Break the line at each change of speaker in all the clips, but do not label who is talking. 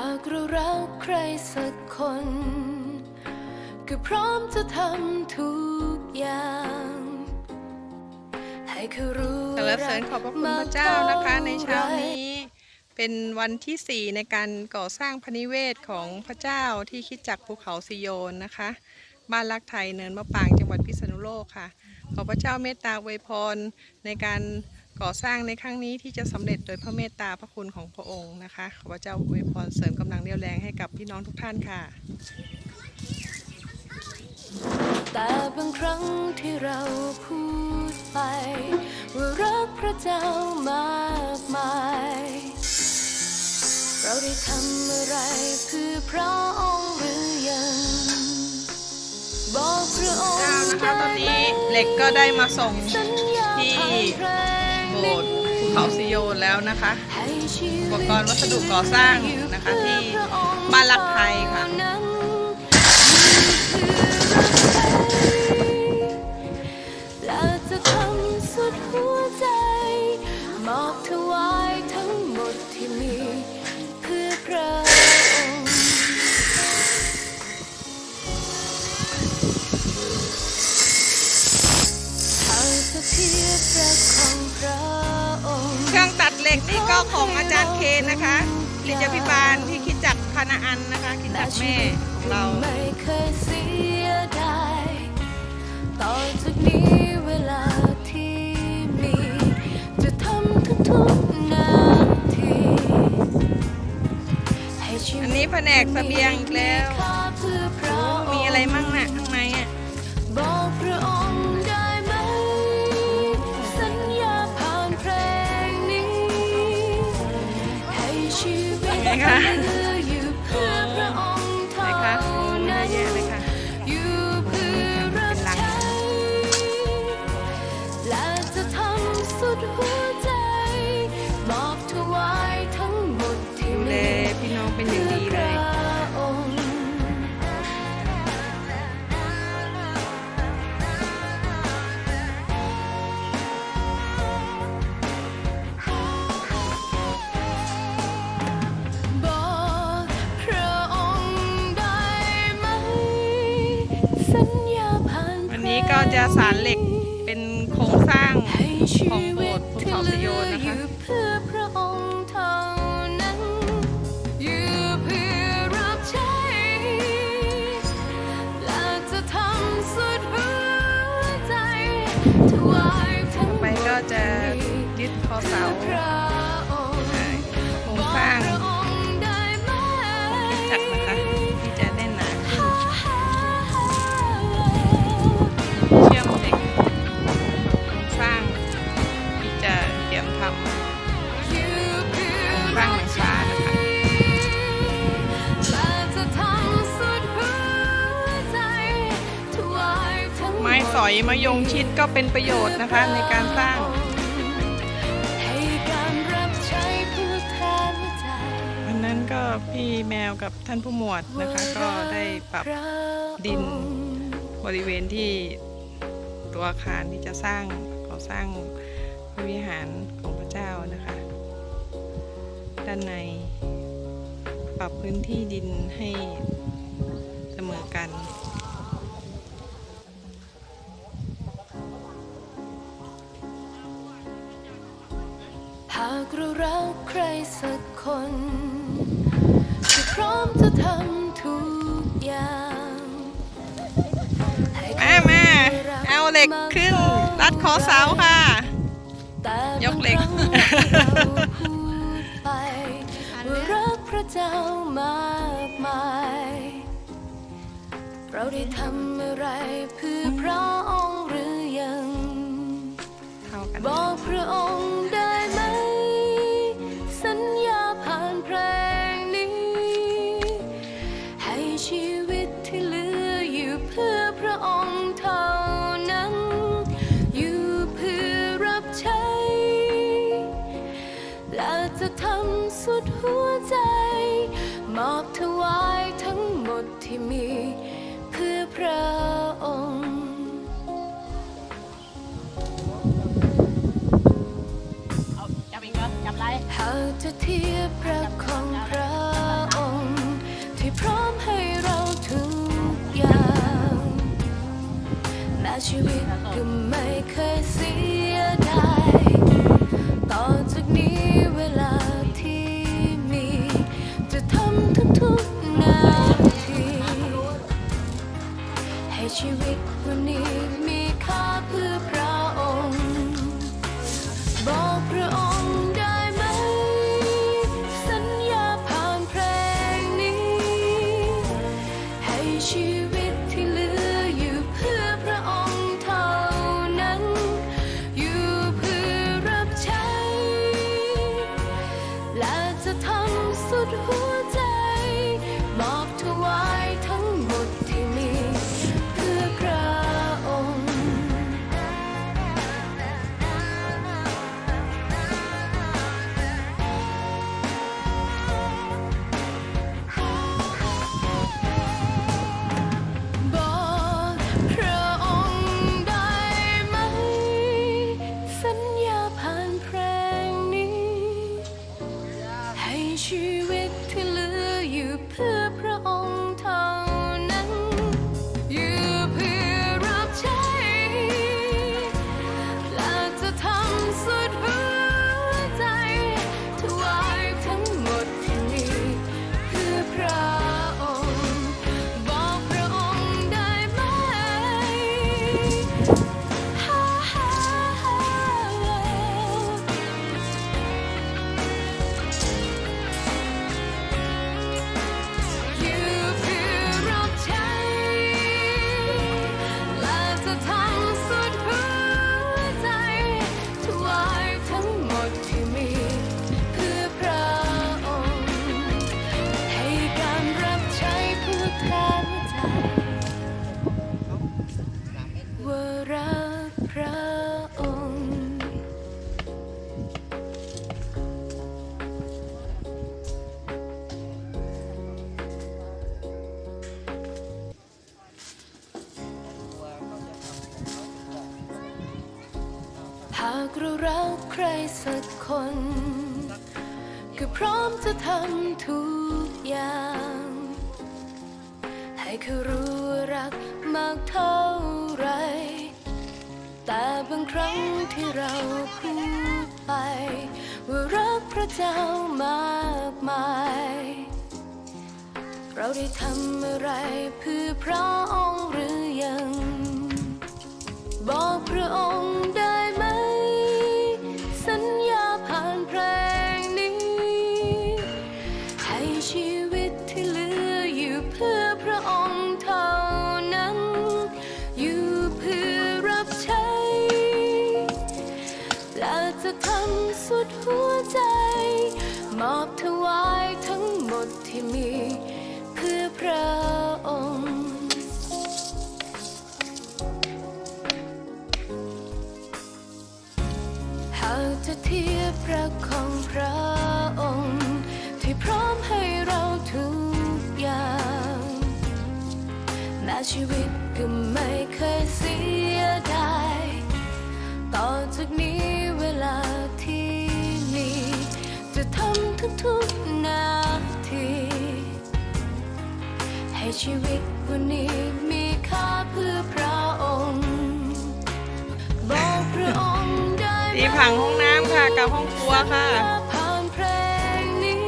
ากเรารักใครสักคน ก็พร้อมจะทำทุกอย่าง ให้เขารู้
สรรเสริญขอบพระคุณพระเจ้านะคะในเช้านี้ เป็นวันที่ 4 ในการก่อสร้างพระนิเวศของพระเจ้าที่คิดจักภูเขาซิโยนนะคะ บ้านรักไทยเนินมะปางจังหวัดพิษณุโลกค่ะ ขอพระเจ้าเมตตาอวยพรในการ ก่อสร้างในครั้งนี้ที่จะสำเร็จโดยพระเมตตาพระคุณของพระองค์นะคะ ขอพระเจ้าอวยพรเสริมกำลังเรี่ยวแรงให้กับพี่น้องทุกท่านค่ะ
แต่บางครั้งที่เราพูดไป ว่ารักพระเจ้ามากมาย เราได้ทำอะไรเพื่อพระองค์หรือยังบอกพระองค์
เจ้านะคะตอน
ได้
นี้
ไหม
เหล็กก็ได้มาส่ง
สัญญา
ที่
ผ่านเพลง
โบสถ์ภูเขาซิโยนแล้วนะคะอุปกรณ์วัสดุก่อสร้างนะคะที่บ้านรักไทยค่ะ
ค
นนะคะลิจพิบาลที่คิดจักพนาอันนะคะ คิดจักแม่ของเรา
ไม่เคยเสียดายต่อจากนี้เวลาที่มี จะทำทุกๆนาทีให้ชีวิต
อันนี้แผนกเสบียงอีกแล้ว
มีค่าเพื่อพระองค์
มีอะไรมั่งน่ะ
คะ จะสาร
เหล็กเป็นโครงสร้างของโบสถ์ภูเขาสยนนะคะ
ยู่เพื่อพระองค์เท่านั้น
ไปก็จะยึดคอเสา
ก็
เป็นประโยชน์นะคะในการสร้าง
อัน
นั้นก็พี่แมวกับท่านผู้หมวดนะคะ ก็ได้ปรับดินบริเวณที่ตัวอาคารที่จะสร้างก่อสร้างพระวิหารของพระเจ้านะคะ ด้านในปรับพื้นที่ดินให้เสมอกัน
รารักใครสักคนที่พร้อมจะทำทุกอย่างให้
มา
เข
มาเอาเหล็กขึ้นรัดคอเสาค่ะ
แต่
ยกเหล็ก
บางครั้งเราพูดไปว่ารักพระเจ้ามากมายเราได้ทำอะไรเพื่อพระองค์หรือยัง
เท่ากัน
บอกพระองค์ หาจะเทียบพระของพระองค์ ที่พร้อ
มให้เรา
ทุกอย่างแม้ชีวิตก็ไม่เคยเสียดายต่อจากนี้เวลาที่มี จะทำทุกทุกนาที ให้ชีวิตวันนี้ ก็พร้อมจะทำทุกอย่าง ให้เขารู้รักมากเท่าไร แต่บางครั้งที่เราพูดไป ว่ารักพระเจ้ามากมาย เราได้ทำอะไรเพื่อพระองค์หรือยัง บอกพระองค์ ระองค์ หากจะเทียบพระของพระองค์ ที่พร้อมให้เราทุกอย่างแม้ชีวิตก็ไม่เคยเสียดายต่อจากนี้เวลาที่มี จะทำทุกๆนาที ชีวิตวันนี้มีค่าเพื่อพระองค์บอกพระองค์ได้ไหม
ที่ผังห้องน้ำค่ะกับห้องครัวค่ะ
ผ่านเพลงนี้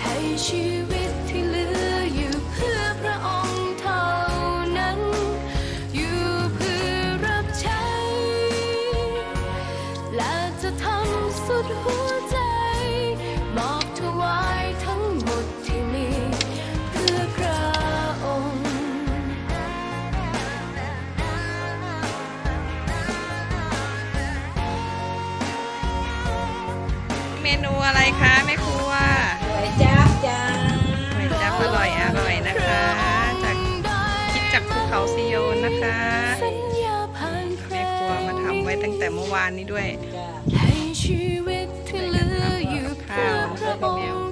ให้ชีวิต คะ
แม่ครัว
ก๋วยจั๊บจ้า
ก๋วยจั๊บอร่อยอร่อยนะคะ จากคิดจากภูเขาซิโยนนะคะ
สัญญาผ่านเพล
แม่
ง
ครัวมาทำไว้ตั้งแต่เมื่อวานนี้ด้วย
จ้า
ให้ชีวิตที่เหลืออยู่เพื่อพระองค์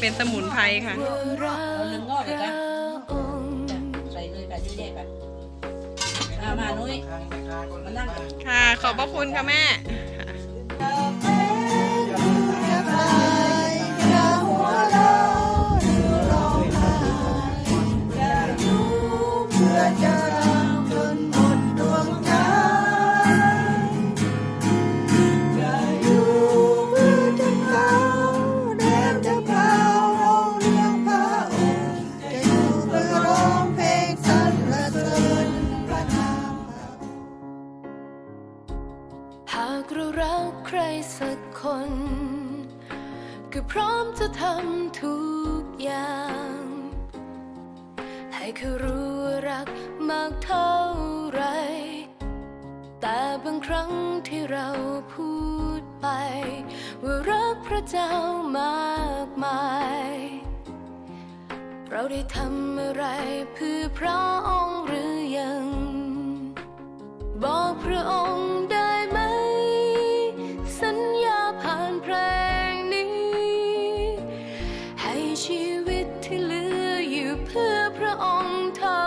เป็
นสมุนไพรค่ะ
ว่ารักพระองค์
ใส่เลยแบบนี้แยกกันมามานุ้ยมานั่งกัน
ค่ะ ขอบพระคุณค่ะแม่
พระเจ้ามากมาย เราได้ทำอะไรเพื่อพระองค์หรือยัง บอกพระองค์ได้ไหม สัญญาผ่านเพลงนี้ ให้ชีวิตที่เหลืออยู่เพื่อพระองค์เท่า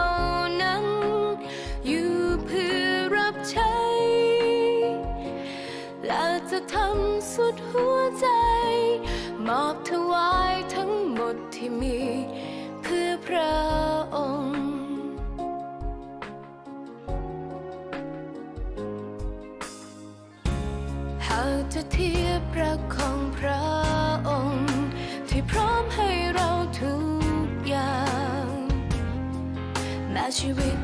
นั้น อยู่เพื่อรับใช้และจะทำสุดหัวใจ มอบถวายทั้งหมดที่มี เพื่อพระองค์ หากจะเทียบรักของพระองค์ ที่พร้อมให้เราทุกอย่างแม้ชีวิต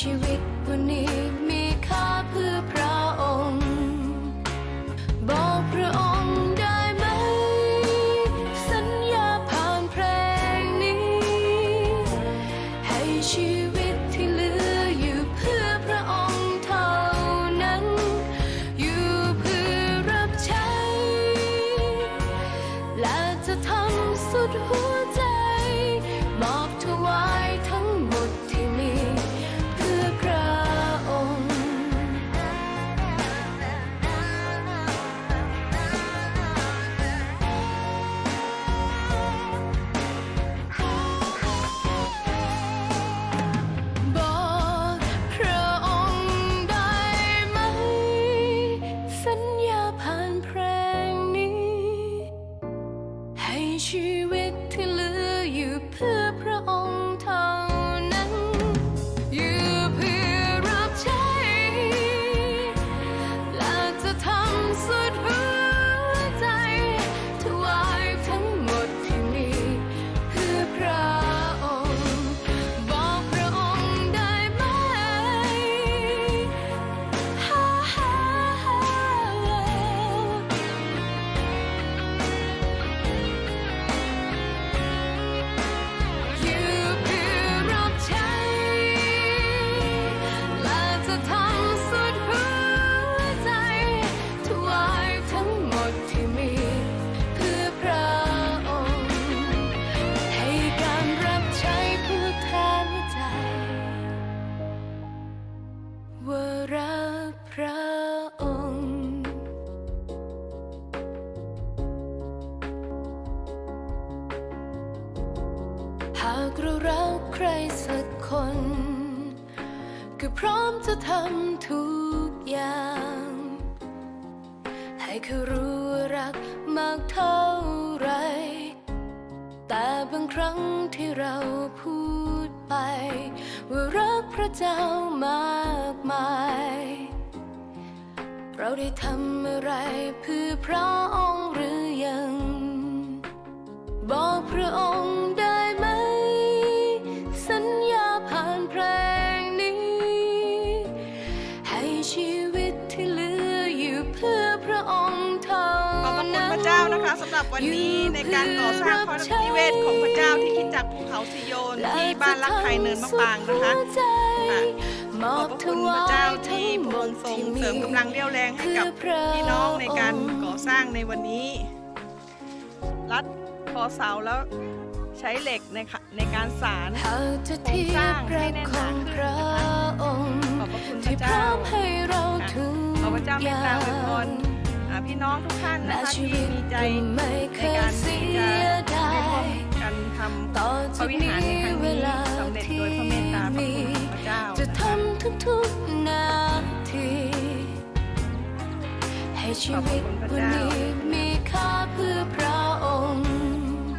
ชีวิตวันนี้มีค่าเพื่อพระองค์ บอกพระองค์ได้ไหม สัญญาผ่านเพลงนี้ ให้ชีวิตที่เหลืออยู่เพื่อพระองค์เท่านั้น อยู่เพื่อรับใช้ และจะทำสุดหัวใจมอบถวาย ชีวิตที่เหลือากเรารักใครสักคน ก็พร้อมจะทำทุกอย่าง ให้เขารู้รักมากเท่าไร แต่บางครั้งที่เราพูดไป ว่ารักพระเจ้ามากมาย เราได้ทำอะไรเพื่อพระองค์ วั
นนี้ในการก่อสร้างพระนิเวศของพระเจ้าที่คริดจักรภูเขาสิโยนที่บ้านรักไทยเนินมะปรางนะคะค่ะ
ม
ข
อ
อ
บบ
พระ
ถ
คุณพ
วา
ระเจ้าย
ทั้
ที่
ง
พ
หม
ระอ
ด
งค์ทรง
ที่มี
เสริมกำลังเรี่ยวแรงให้กับพี่น้องในการก่อสร้างในวันนี้ รัดคอเสาแล้วใช้เหล็กในค่ะในการสาร
หากจะเทียบพระของพระองค์
ขอบพระคุณพ
ที่
ระ
พร้
เจ้า
อมให้เราทุก
ขอพระเจ้าเม
อ
ต
ย่า
ตาอวยพรงอ่า พี่น้องทุกท่านนะคะที่มีใจในการที่จะได้ร่วมกันทำพระวิหารในครั้งนี้สำเร็จโดยพระเมตตาพระคุณพระเจ้า
จะทำทุกทุกนาทีให้ชีวิตวันนี้มีค่าเพื่อพระ